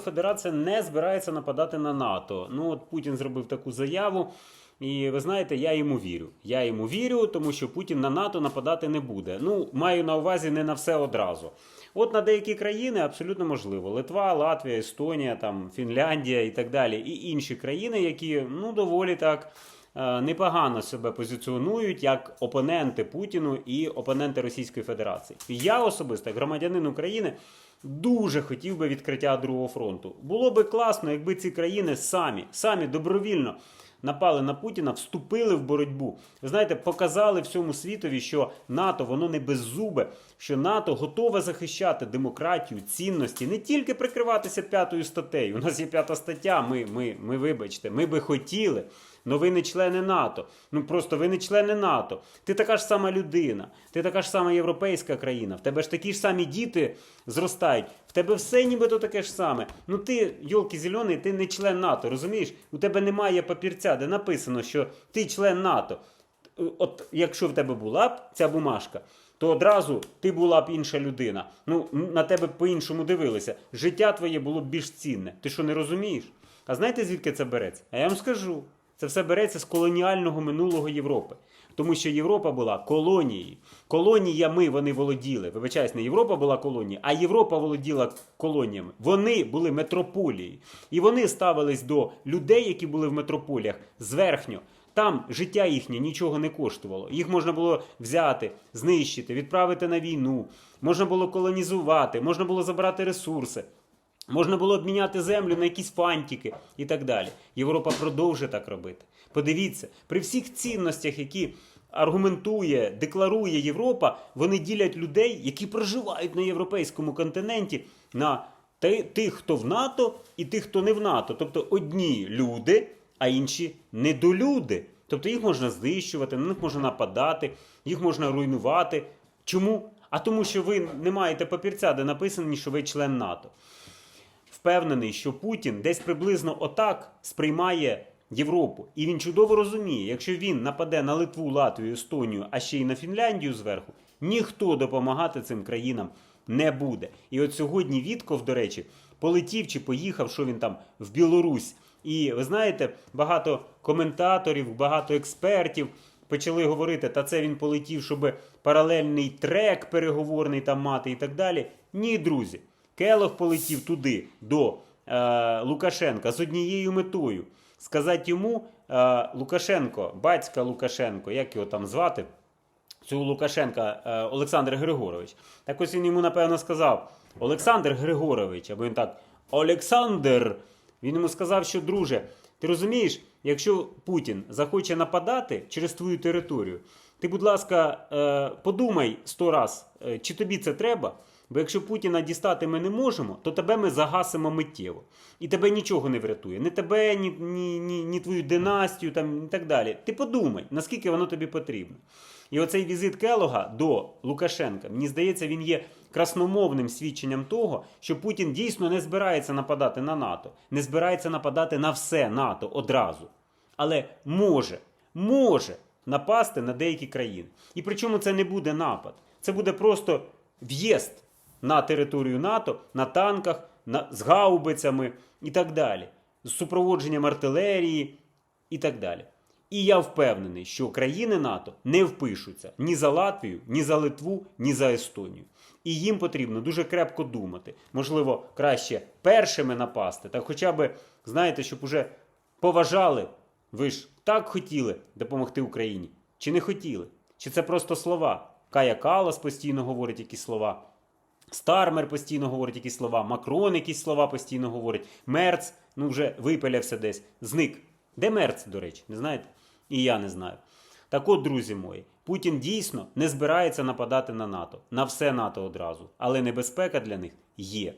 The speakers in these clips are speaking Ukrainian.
Федерація не збирається нападати на НАТО. Ну от Путін зробив таку заяву. І ви знаєте, я йому вірю. Я йому вірю, тому що Путін на НАТО нападати не буде. Ну, маю на увазі не на все одразу. От на деякі країни абсолютно можливо: Литва, Латвія, Естонія, там, Фінляндія і так далі, і інші країни, які ну доволі так е, непогано себе позиціонують як опоненти Путіну і опоненти Російської Федерації. Я особисто, як громадянин України, дуже хотів би відкриття другого фронту. Було би класно, якби ці країни самі, самі добровільно напали на Путіна, вступили в боротьбу. Ви знаєте, показали всьому світові, що НАТО воно не беззубе, що НАТО готове захищати демократію, цінності, не тільки прикриватися п'ятою статтею. У нас є п'ята стаття. Ми, ми, ми вибачте, ми би хотіли. Но ви не члени НАТО. Ну просто ви не члени НАТО. Ти така ж сама людина, ти така ж сама європейська країна. В тебе ж такі ж самі діти зростають. Тебе все нібито таке ж саме. Ну ти, йолки зелений, ти не член НАТО, розумієш? У тебе немає папірця, де написано, що ти член НАТО. От якщо в тебе була б ця бумажка, то одразу ти була б інша людина. Ну на тебе по-іншому дивилися. Життя твоє було б більш цінне. Ти що не розумієш? А знаєте звідки це береться? А я вам скажу. Це все береться з колоніального минулого Європи. Тому що Європа була колонією. Колоніями вони володіли. Вибачаюсь, не Європа була колонією, а Європа володіла колоніями. Вони були метрополією. І вони ставились до людей, які були в метрополіях, зверхньо. Там життя їхнє нічого не коштувало. Їх можна було взяти, знищити, відправити на війну, можна було колонізувати, можна було забрати ресурси. Можна було обміняти землю на якісь фантики і так далі. Європа продовжує так робити. Подивіться, при всіх цінностях, які аргументує, декларує Європа, вони ділять людей, які проживають на європейському континенті, на тих, хто в НАТО, і тих, хто не в НАТО. Тобто одні люди, а інші недолюди. Тобто їх можна знищувати, на них можна нападати, їх можна руйнувати. Чому? А тому, що ви не маєте папірця, де написано, що ви член НАТО впевнений, що Путін десь приблизно отак сприймає Європу. І він чудово розуміє, якщо він нападе на Литву, Латвію, Естонію, а ще й на Фінляндію зверху, ніхто допомагати цим країнам не буде. І от сьогодні Вітков, до речі, полетів чи поїхав, що він там в Білорусь. І ви знаєте, багато коментаторів, багато експертів почали говорити, та це він полетів, щоб паралельний трек переговорний там мати і так далі. Ні, друзі. Келох полетів туди до е, Лукашенка з однією метою сказати йому е, Лукашенко, батька Лукашенко, як його там звати, цього Лукашенка е, Олександр Григорович. Так ось він йому, напевно, сказав: Олександр Григорович, або він так, Олександр. Він йому сказав, що друже, ти розумієш, якщо Путін захоче нападати через твою територію, ти, будь ласка, е, подумай сто раз, е, чи тобі це треба. Бо якщо Путіна дістати ми не можемо, то тебе ми загасимо миттєво. І тебе нічого не врятує. Ні тебе, ні, ні, ні, ні твою династію там, і так далі. Ти подумай, наскільки воно тобі потрібно. І оцей візит Келога до Лукашенка, мені здається, він є красномовним свідченням того, що Путін дійсно не збирається нападати на НАТО, не збирається нападати на все НАТО одразу. Але може, може напасти на деякі країни. І причому це не буде напад. Це буде просто в'їзд на територію НАТО, на танках, на, з гаубицями і так далі, з супроводженням артилерії і так далі. І я впевнений, що країни НАТО не впишуться ні за Латвію, ні за Литву, ні за Естонію. І їм потрібно дуже крепко думати. Можливо, краще першими напасти, та хоча б, знаєте, щоб уже поважали. Ви ж так хотіли допомогти Україні? Чи не хотіли? Чи це просто слова? Кая Калас постійно говорить якісь слова. Стармер постійно говорить якісь слова, Макрон якісь слова постійно говорить. Мерц, ну вже випилявся десь, зник. Де Мерц, до речі, не знаєте? І я не знаю. Так от, друзі мої, Путін дійсно не збирається нападати на НАТО, на все НАТО одразу. Але небезпека для них є.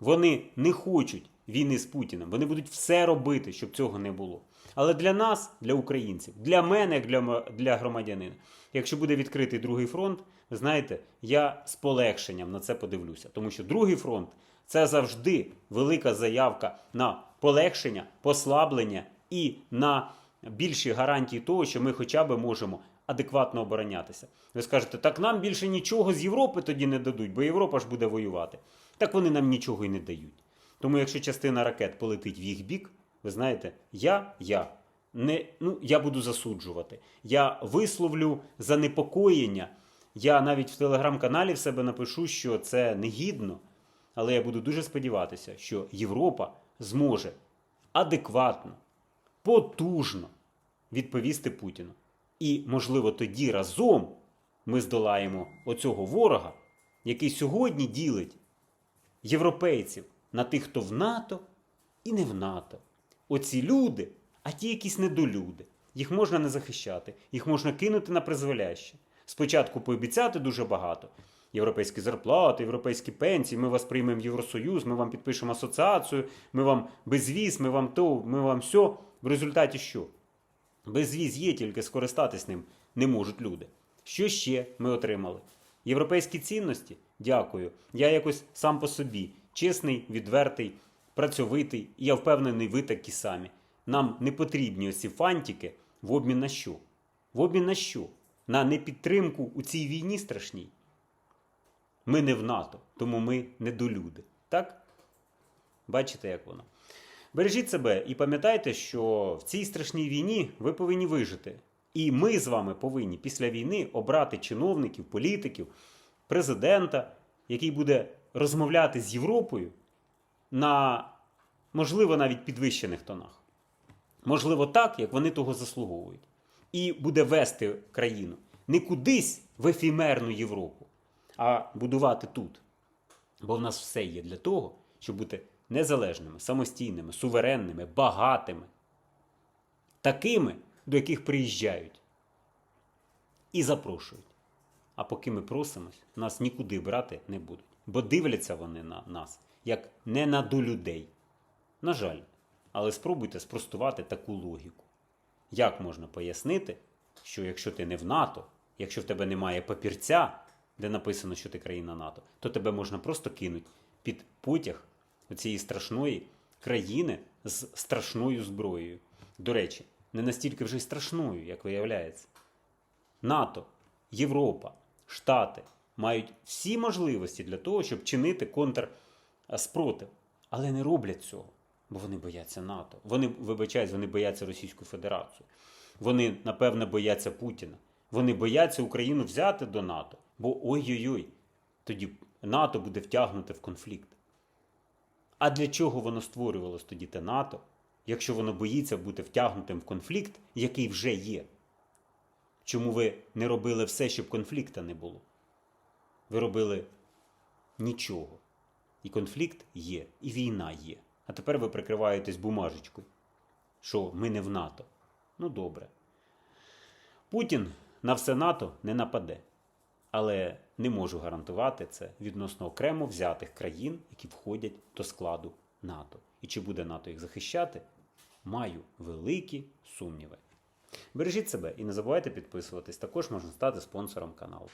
Вони не хочуть війни з Путіним. Вони будуть все робити, щоб цього не було. Але для нас, для українців, для мене, як для, для громадянина, якщо буде відкритий другий фронт, ви знаєте, я з полегшенням на це подивлюся. Тому що другий фронт це завжди велика заявка на полегшення, послаблення і на більші гарантії того, що ми хоча б можемо адекватно оборонятися. Ви скажете, так нам більше нічого з Європи тоді не дадуть, бо Європа ж буде воювати. Так вони нам нічого і не дають. Тому, якщо частина ракет полетить в їх бік, ви знаєте, я, я. Не, ну, я буду засуджувати. Я висловлю занепокоєння. Я навіть в телеграм-каналі в себе напишу, що це негідно. Але я буду дуже сподіватися, що Європа зможе адекватно, потужно відповісти Путіну. І, можливо, тоді разом ми здолаємо оцього ворога, який сьогодні ділить європейців на тих, хто в НАТО і не в НАТО. Оці люди, а ті якісь недолюди. Їх можна не захищати, їх можна кинути на призволяще. Спочатку пообіцяти дуже багато. Європейські зарплати, європейські пенсії, ми вас приймемо в Євросоюз, ми вам підпишемо асоціацію, ми вам безвіз, ми вам то, ми вам все. В результаті що? Безвіз є, тільки скористатись ним не можуть люди. Що ще ми отримали? Європейські цінності? Дякую. Я якось сам по собі. Чесний, відвертий, працьовитий, і я впевнений, ви такі самі. Нам не потрібні оці фантики в обмін на що? В обмін на що? На непідтримку у цій війні страшній. Ми не в НАТО, тому ми недолюди. Так? Бачите, як воно. Бережіть себе і пам'ятайте, що в цій страшній війні ви повинні вижити. І ми з вами повинні після війни обрати чиновників, політиків, президента, який буде розмовляти з Європою на, можливо, навіть підвищених тонах. Можливо, так, як вони того заслуговують. І буде вести країну не кудись в ефімерну Європу, а будувати тут. Бо в нас все є для того, щоб бути незалежними, самостійними, суверенними, багатими, такими, до яких приїжджають і запрошують. А поки ми просимось, нас нікуди брати не будуть. Бо дивляться вони на нас як не на до людей. На жаль, але спробуйте спростувати таку логіку. Як можна пояснити, що якщо ти не в НАТО, якщо в тебе немає папірця, де написано, що ти країна НАТО, то тебе можна просто кинути під потяг цієї страшної країни з страшною зброєю. До речі, не настільки вже й страшною, як виявляється. НАТО, Європа, Штати мають всі можливості для того, щоб чинити контрспротив, але не роблять цього, бо вони бояться НАТО. Вони вибачають, вони бояться Російську Федерацію. Вони, напевне, бояться Путіна. Вони бояться Україну взяти до НАТО, бо ой-ой-ой, тоді НАТО буде втягнуте в конфлікт. А для чого воно створювалось тоді те НАТО, якщо воно боїться бути втягнутим в конфлікт, який вже є? Чому ви не робили все, щоб конфлікта не було? Ви робили нічого. І конфлікт є, і війна є. А тепер ви прикриваєтесь бумажечкою, що ми не в НАТО. Ну добре. Путін на все НАТО не нападе. Але не можу гарантувати це відносно окремо взятих країн, які входять до складу НАТО. І чи буде НАТО їх захищати? Маю великі сумніви. Бережіть себе і не забувайте підписуватись. Також можна стати спонсором каналу.